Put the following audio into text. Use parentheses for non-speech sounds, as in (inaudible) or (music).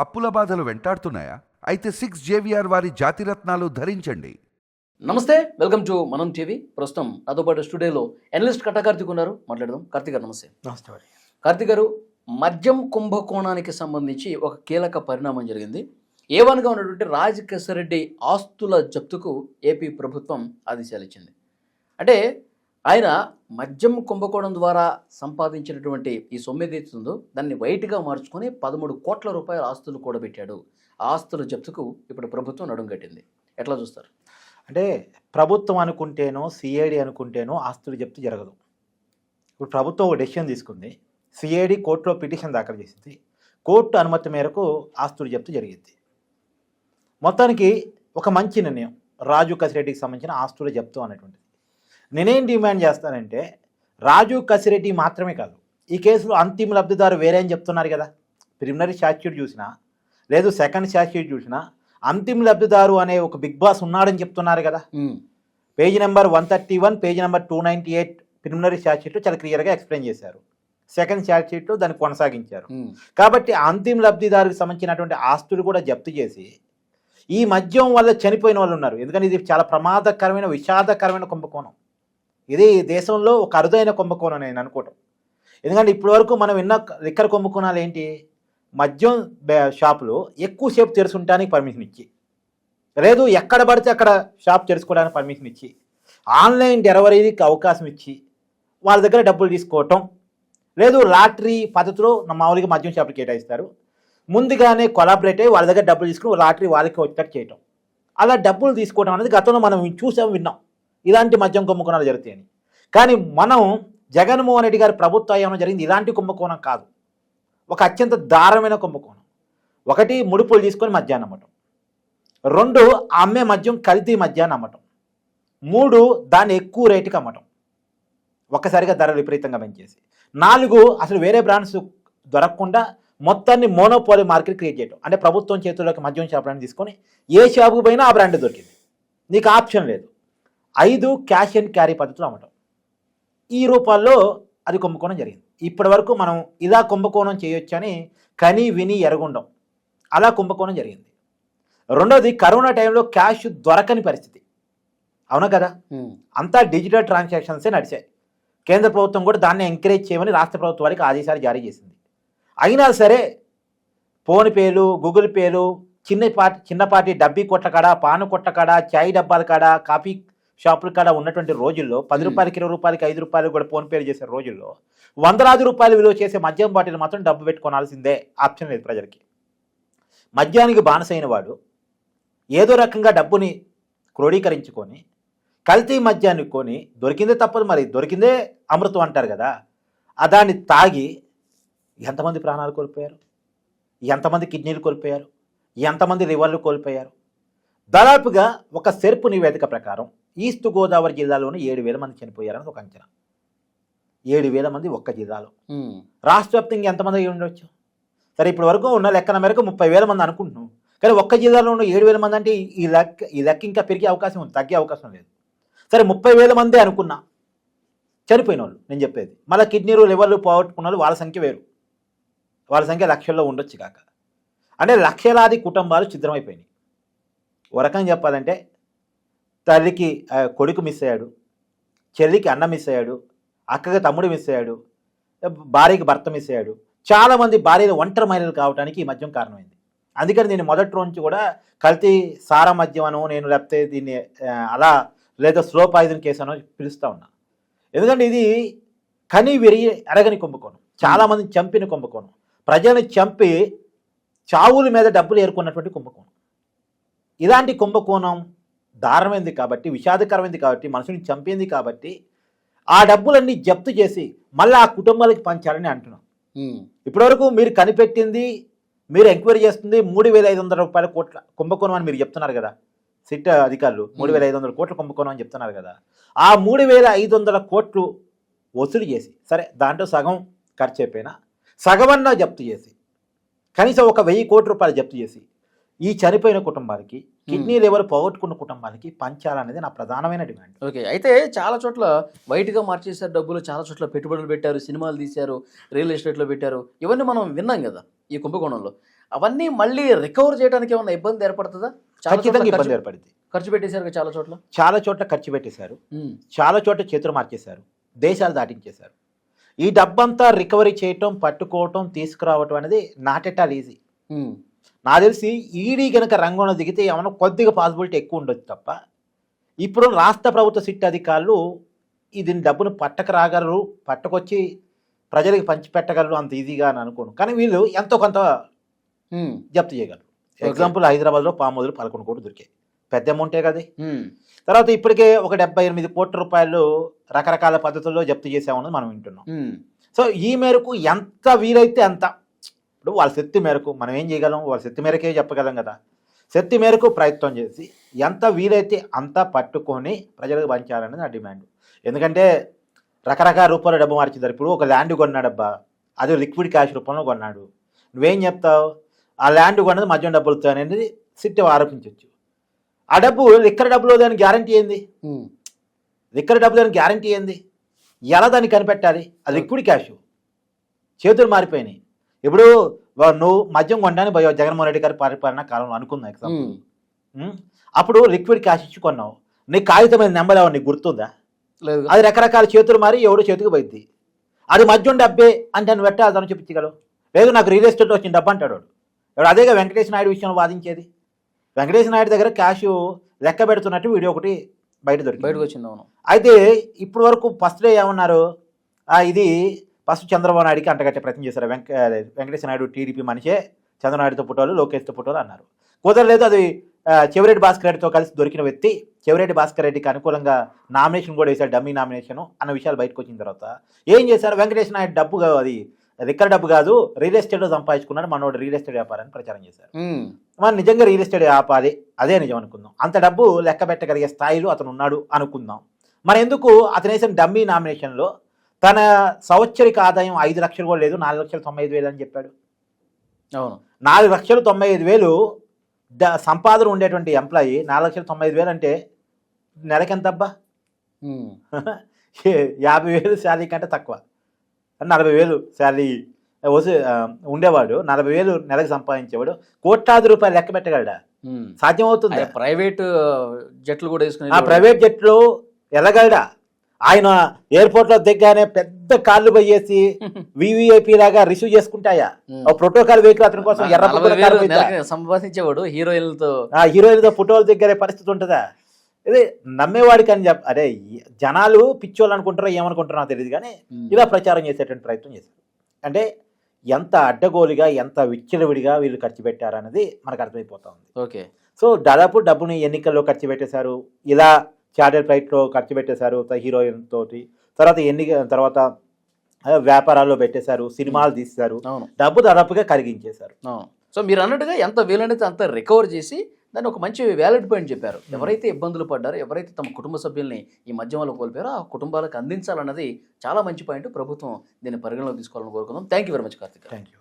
అప్పుల బాధలు వెంటాడుతున్నాయా? అయితే సిక్స్ జేవిఆర్ వారి జాతిరత్నాలు ధరించండి. నమస్తే వెల్కమ్ టు మనం టీవీ. ప్రస్తుతం నాతో పాటు స్టూడియోలో ఎనలిస్ట్ కట్ట కార్తీక్ ఉన్నారు. మాట్లాడదాం. కార్తీక్ గారు నమస్తే. నమస్తే కార్తీక్ గారు మద్యం కుంభకోణానికి సంబంధించి ఒక కీలక పరిణామం జరిగింది. ఏ వన్గా ఉన్నటువంటి రాజ్ రెడ్డి ఆస్తుల జప్తుకు ఏపీ ప్రభుత్వం ఆదేశాలు ఇచ్చింది. అంటే ఆయన మద్యం కుంభకోణం ద్వారా సంపాదించినటువంటి ఈ సొమ్ము ఏదైతే ఉందో దాన్ని వైట్గా మార్చుకొని పదమూడు కోట్ల రూపాయల ఆస్తులు కూడబెట్టాడు. ఆస్తుల జప్తుకు ఇప్పుడు ప్రభుత్వం నడుం కట్టింది. ఎట్లా చూస్తారు? అంటే ప్రభుత్వం అనుకుంటేనో సిఐడి అనుకుంటేనో ఆస్తులు జప్తు జరగదు. ఇప్పుడు ప్రభుత్వం ఒక డెసిషన్ తీసుకుంది. సిఐడి కోర్టులో పిటిషన్ దాఖలు చేసింది. కోర్టు అనుమతి మేరకు ఆస్తులు జప్తు జరిగింది. మొత్తానికి ఒక మంచి నిర్ణయం. రాజు కసిరెడ్డికి సంబంధించిన ఆస్తులు జప్తు అనేటువంటిది. నేనేం డిమాండ్ చేస్తానంటే రాజు కసిరెడ్డి మాత్రమే కాదు ఈ కేసులో అంతిమ లబ్ధిదారు వేరే అని చెప్తున్నారు కదా. ప్రిలిమినరీ స్టాట్యూట్ చూసినా లేదు సెకండ్ స్టాట్యూట్ చూసినా అంతిమ లబ్ధిదారు అనే ఒక బిగ్ బాస్ ఉన్నాడని చెప్తున్నారు కదా. Page number one thirty one page number two ninety eight preliminary షీట్లో చాలా క్లియర్గా ఎక్స్ప్లెయిన్ చేశారు. సెకండ్ షీట్లో దాన్ని కొనసాగించారు. కాబట్టి అంతిమ లబ్ధిదారుకి సంబంధించినటువంటి ఆస్తులు కూడా జప్తు చేసి ఈ మద్యం వల్ల చనిపోయిన వాళ్ళు ఉన్నారు. ఎందుకంటే ఇది చాలా ప్రమాదకరమైన విషాదకరమైన కుంభకోణం. ఇది దేశంలో ఒక అరుదైన కుంభకోణం నేను అనుకోవటం. ఎందుకంటే ఇప్పటి వరకు మనం విన్న లిక్కర్ కుంభకోణాలు ఏంటి? మద్యం షాపులు ఎక్కువసేపు తెరుచుంటానికి పర్మిషన్ ఇచ్చి లేదు ఎక్కడ పడితే అక్కడ షాప్ తెరుచుకోవడానికి పర్మిషన్ ఇచ్చి ఆన్లైన్ డెలివరీకి అవకాశం ఇచ్చి వాళ్ళ దగ్గర డబ్బులు తీసుకోవటం లేదు లాటరీ పద్ధతిలో మామూలుగా మద్యం షాపులు కేటాయిస్తారు. ముందుగానే కొలాబరేట్ అయ్యి వాళ్ళ దగ్గర డబ్బులు తీసుకుని లాటరీ వాళ్ళకి వచ్చేటట్టు చేయటం. అలా డబ్బులు తీసుకోవడం అనేది గతంలో మనం చూసాం విన్నాం. ఇలాంటి మద్యం కుంభకోణాలు జరుగుతాయని కానీ మనం జగన్మోహన్ రెడ్డి గారి ప్రభుత్వ హయాంలో జరిగింది ఇలాంటి కుంభకోణం కాదు. ఒక అత్యంత దారుణమైన కుంభకోణం. ఒకటి ముడుపులు తీసుకొని మద్యాన్ని అమ్మటం. రెండు అమ్మే మద్యం కల్తీ మద్యాన్ని అమ్మటం. మూడు దాన్ని ఎక్కువ రేటుకి అమ్మటం. ఒక్కసారిగా ధర విపరీతంగా పెంచేసి. నాలుగు అసలు వేరే బ్రాండ్స్ దొరకకుండా మొత్తాన్ని మోనోపోలి మార్కెట్ క్రియేట్ చేయడం అంటే ప్రభుత్వం చేతుల్లోకి మద్యం షాపులను తీసుకొని ఏ షాపుకు పోయినా ఆ బ్రాండ్ దొరికింది. నీకు ఆప్షన్ లేదు. ఐదు క్యాష్ అండ్ క్యారీ పద్ధతిలో అమ్మటం. ఈ రూపాల్లో అది కుంభకోణం జరిగింది. ఇప్పటి వరకు మనం ఇలా కుంభకోణం చేయొచ్చని కని విని ఎరగుండం. అలా కుంభకోణం జరిగింది. రెండోది కరోనా టైంలో క్యాష్ దొరకని పరిస్థితి. అవునా కదా? అంతా డిజిటల్ ట్రాన్సాక్షన్సే నడిచాయి. కేంద్ర ప్రభుత్వం కూడా దాన్ని ఎంకరేజ్ చేయమని రాష్ట్ర ప్రభుత్వానికి ఆదేశాలు జారీ చేసింది. అయినా సరే ఫోన్పేలు గూగుల్ పేలు చిన్నపాటి చిన్నపాటి డబ్బీ కొట్ల కాడ పాను కొట్ల కాడ చాయ్ డబ్బాల కాడ కాఫీ షాపుల కాడ ఉన్నటువంటి రోజుల్లో పది. రూపాయలకి ఇరవై రూపాయలకి ఐదు రూపాయలు కూడా ఫోన్ పేలు చేసే రోజుల్లో వందలాది రూపాయలు విలువ చేసే మద్యం బాటిల్ మాత్రం డబ్బు పెట్టుకోవాల్సిందే ఆప్షన్ లేదు ప్రజలకి. మద్యానికి బానిసైన వాడు ఏదో రకంగా డబ్బుని క్రోడీకరించుకొని కల్తీ మద్యాన్ని కొని దొరికిందే తప్పదు మరి దొరికిందే అమృతం అంటారు కదా ఆ దాన్ని తాగి ఎంతమంది ప్రాణాలు కోల్పోయారు? ఎంతమంది కిడ్నీలు కోల్పోయారు? ఎంతమంది లివర్లు కోల్పోయారు? దాదాపుగా ఒక సెర్పు నివేదిక ప్రకారం ఈస్ట్ గోదావరి జిల్లాలోనే ఏడు వేల మంది చనిపోయారని ఒక అంచనా. ఏడు వేల మంది ఒక్క జిల్లాలో. రాష్ట్ర వ్యాప్తంగా ఎంతమంది అయి ఉండొచ్చు? సరే ఇప్పటి వరకు ఉన్న లెక్కన మేరకు ముప్పై వేల మంది అనుకుంటున్నాం. కానీ ఒక్క జిల్లాలో ఉన్న ఏడు వేల మంది అంటే ఈ లెక్క ఈ లెక్క ఇంకా పెరిగే అవకాశం ఉంది తగ్గే అవకాశం లేదు. సరే ముప్పై వేల మందే అనుకున్నా. చనిపోయిన వాళ్ళు నేను చెప్పేది. మళ్ళీ కిడ్నీలు లివర్లు పోగొట్టుకున్న వాళ్ళు వాళ్ళ సంఖ్య వేరు. వాళ్ళ సంఖ్య లక్షల్లో ఉండొచ్చు కాక. అంటే లక్షలాది కుటుంబాలు ఛిద్రమైపోయినాయి. ఓ రకంగా చెప్పాలంటే తల్లికి కొడుకు మిస్ అయ్యాడు చెల్లికి అన్న మిస్ అయ్యాడు అక్కకి తమ్ముడు మిస్ అయ్యాడు భార్యకి భర్త మిస్ అయ్యాడు. చాలామంది భార్యలు ఒంటరి మహిళలు కావడానికి ఈ మద్యం కారణమైంది. అందుకని నేను మొదటి నుంచి కూడా కల్తీ సారా మద్యం అను నేను లేకపోతే దీన్ని అలా లేదా స్లో పాయిజన్ కేసు అనో పిలుస్తూ ఉన్నా. ఎందుకంటే ఇది కని విరిగి ఎరగని కుంభకోణం. చాలామందిని చంపిన కుంభకోణం. ప్రజల్ని చంపి చావుల మీద డబ్బులు ఏరుకున్నటువంటి కుంభకోణం. ఇలాంటి కుంభకోణం దారుణమైంది కాబట్టి విషాదకరమైంది కాబట్టి మనుషుని చంపింది కాబట్టి ఆ డబ్బులన్నీ జప్తు చేసి మళ్ళీ ఆ కుటుంబాలకి పంచాలని అంటున్నాం. ఇప్పటివరకు మీరు కనిపెట్టింది మీరు ఎంక్వైరీ చేస్తుంది మూడు వేల ఐదు వందల రూపాయల కోట్ల కుంభకోణం అని మీరు చెప్తున్నారు కదా. సిట్ అధికారులు మూడు వేల ఐదు వందల కోట్ల కుంభకోణం అని చెప్తున్నారు కదా. ఆ మూడు వేల ఐదు వందల కోట్లు వసూలు చేసి సరే దాంట్లో సగం ఖర్చు అయిపోయినా సగమన్నా జప్తు చేసి కనీసం ఒక వెయ్యి కోట్ల రూపాయలు జప్తు చేసి ఈ చనిపోయిన కుటుంబాలకి కిడ్నీ లెవెల్ పోగొట్టుకున్న కుటుంబాలకి పంచాలనేది నా ప్రధానమైన డిమాండ్. ఓకే అయితే చాలా చోట్ల వైట్గా మార్చేశారు డబ్బులు చాలా చోట్ల పెట్టుబడులు పెట్టారు సినిమాలు తీశారు రియల్ ఎస్టేట్లో పెట్టారు. ఇవన్నీ మనం విన్నాం కదా ఈ కుంభకోణంలో. అవన్నీ మళ్ళీ రికవర్ చేయడానికి ఏమైనా ఇబ్బంది ఏర్పడుతుందా? ఖచ్చితంగా ఇబ్బంది ఏర్పడింది. ఖర్చు పెట్టేశారు కదా చాలా చోట్ల? చాలా చోట్ల ఖర్చు పెట్టేశారు. చాలా చోట్ల చేతులు మార్చేశారు. దేశాలు దాటించేశారు. ఈ డబ్బంతా రికవరీ చేయటం పట్టుకోవటం తీసుకురావటం అనేది నాట్ ఎట్ ఆల్ ఈజీ. నా తెలిసి ఈడీ గనక రంగంలో దిగితే ఏమైనా కొద్దిగా పాసిబిలిటీ ఎక్కువ ఉండొచ్చు తప్ప. ఇప్పుడు రాష్ట్ర ప్రభుత్వ సిట్ అధికారులు ఈ దీని డబ్బును పట్టక రాగలరు పట్టకొచ్చి ప్రజలకు పంచిపెట్టగలరు అంత ఈజీగా అని అనుకోను. కానీ వీళ్ళు ఎంతో కొంత జప్తు చేయగలరు. ఎగ్జాంపుల్ హైదరాబాద్లో పామోదులు పదకొండు కోట్లు దొరికాయి. పెద్ద అమౌంటే కదా. తర్వాత ఇప్పటికే ఒక డెబ్బై ఎనిమిది కోట్ల రూపాయలు రకరకాల పద్ధతుల్లో జప్తు చేసామని మనం వింటున్నాం. సో ఈ మేరకు ఎంత వీలైతే అంత ఇప్పుడు వాళ్ళ శక్తి మేరకు మనం ఏం చేయగలం? వాళ్ళ శక్తి మేరకే చెప్పగలం కదా. శక్తి మేరకు ప్రయత్నం చేసి ఎంత వీలైతే అంత పట్టుకొని ప్రజలకు పంచాలని నా డిమాండ్. ఎందుకంటే రకరకాల రూపాయల డబ్బు మార్చిదారు ఇప్పుడు ఒక ల్యాండ్ కొన్నాడబ్బా. అది లిక్విడ్ క్యాష్ రూపంలో కొన్నాడు. నువ్వేం చెప్తావు? ఆ ల్యాండ్ కొన్నది మద్యం డబ్బులతో అనేది సిట్టి ఆరోపించవచ్చు ఆ డబ్బు లిక్కర్ డబ్బులో దాని గ్యారంటీ ఏంది? లిక్కర్ డబ్బు దానికి గ్యారంటీ ఏంది? ఎలా దాన్ని కనిపెట్టాలి? అది లిక్విడ్ క్యాష్. చేతులు మారిపోయినాయి. ఇప్పుడు నువ్వు మద్యం కొనడానికి పోయావు. జగన్మోహన్ రెడ్డి గారి పరిపాలన కాలంలో అనుకుందాం ఎగ్జాంపుల్? అప్పుడు లిక్విడ్ క్యాష్ ఇచ్చి కొన్నావు. నీ కాగితమైన నెంబర్ ఎవరు నీకు గుర్తుందా? లేదు. అది రకరకాల చేతులు మారి ఎవడో చేతికి పోయింది అది మద్యం డబ్బే అంటే నువ్వు పెట్టా అతను చూపించగలవు. లేదు నాకు రియల్ ఎస్టేట్ వచ్చిన డబ్బు అంటాడు వాడు. ఎవడు అదేగా వెంకటేష్ నాయుడు విషయంలో వాదించేది. వెంకటేష్ నాయుడు దగ్గర క్యాష్ లెక్క పెడుతున్నట్టు వీడియో ఒకటి బయట దొరికింది. బయటకు వచ్చింది అవును. అయితే ఇప్పుడు వరకు ఫస్ట్ డే ఏమన్నారు? ఇది ఫస్ట్ చంద్రబాబు నాయుడికి అంటగట్టే ప్రయత్నం చేశారు. వెంక వెంకటేశ్వర నాయుడు టీడీపీ మనిషే చంద్రనాయుడుతో పుట్టాలు లోకేష్తో పుట్టాలు అన్నారు. కుదరలేదు అది చెవిరెడ్డి భాస్కర్ రెడ్డితో కలిసి దొరికిన వ్యక్తి. చెవిరెడ్డి భాస్కర్ రెడ్డికి అనుకూలంగా నామినేషన్ కూడా వేశారు డమ్మీ నామినేషన్ అన్న విషయాలు బయటకు వచ్చిన తర్వాత. ఏం చేశారు? వెంకటేశ్వర నాయుడు డబ్బు అది రిక్కర్ డబ్బు కాదు రియల్ ఎస్టేట్లో సంపాదించుకున్నాడు మనోడు రియల్ ఎస్టేట్ వ్యాపారాన్ని ప్రచారం చేశారు. మనం నిజంగా రియల్ ఎస్టేట్ వ్యాపారి అదే నిజం అనుకుందాం. అంత డబ్బు లెక్క పెట్టగలిగే స్థాయిలో అతను ఉన్నాడు అనుకుందాం. మరి ఎందుకు అతను వేసిన డమ్మీ నామినేషన్లో తన సంవత్సరిక ఆదాయం ఐదు లక్షలు కూడా లేదు నాలుగు లక్షల తొంభై ఐదు వేలు అని చెప్పాడు. అవును. నాలుగు లక్షలు తొంభై ఐదు వేలు సంపాదన ఉండేటువంటి ఎంప్లాయీ నాలుగు లక్షల తొంభై ఐదు వేలు అంటే నెలకెంత అబ్బా ఉమ్, (laughs) ఏ- యాభై వేలు శాలరీ కంటే తక్కువ. నలభై వేలు శాలరీ వసూ ఉండేవాడు నలభై వేలు నెలకు సంపాదించేవాడు కోట్లాది రూపాయలు లెక్క పెట్టగలడా. సాధ్యమవుతుంది? ప్రైవేట్ జట్లు కూడా వేసుకుని ఆ ప్రైవేట్ జెట్లో వెళ్ళగలడా ఆయన ఎయిర్పోర్ట్లో దిగ్గానే పెద్ద కార్లు పోయేసి వివిఐపి లాగా రిసీవ్ చేసుకుంటాయా? ప్రోటోకాల్ వెహికల్ అతని కోసం ఎర్ర సంపాదించేవాడు హీరోయిన్లతో. ఆ హీరోయిన్తో ఫోటోలు దిగ్గరే పరిస్థితి ఉంటుందా? ఇది నమ్మేవాడికి అని చెప్ప అదే జనాలు పిచ్చోళ్ళు అనుకుంటారో ఏమనుకుంటారో నాకు తెలియదు కానీ ఇలా ప్రచారం చేసేటువంటి ప్రయత్నం చేశారు. అంటే ఎంత అడ్డగోలుగా ఎంత విచ్చలవిడిగా వీళ్ళు ఖర్చు పెట్టారన్నది మనకు అర్థమైపోతా ఉంది. ఓకే. సో దాదాపు డబ్బుని ఎన్నికల్లో ఖర్చు పెట్టేశారు. ఇలా చార్టర్ ఫ్లైట్లో ఖర్చు పెట్టేశారు హీరోయిన్ తోటి. తర్వాత ఎన్నిక తర్వాత వ్యాపారాల్లో పెట్టేశారు సినిమాలు తీశారు అవును. డబ్బు దాదాపుగా కరిగించేశారు. సో మీరు అన్నట్టుగా ఎంత వీలైతే అంత రికవర్ చేసి దాన్ని ఒక మంచి వ్యాలిడ్ పాయింట్ చెప్పారు. ఎవరైతే ఇబ్బందులు పడ్డారో ఎవరైతే తమ కుటుంబ సభ్యుల్ని ఈ మధ్యమలో కోల్పోయారో ఆ కుటుంబాలకు అందించాలన్నది చాలా మంచి పాయింట్. ప్రభుత్వం దీన్ని పరిగణలోకి తీసుకోవాలని కోరుకుందాం. Thank you very much Karthik thank you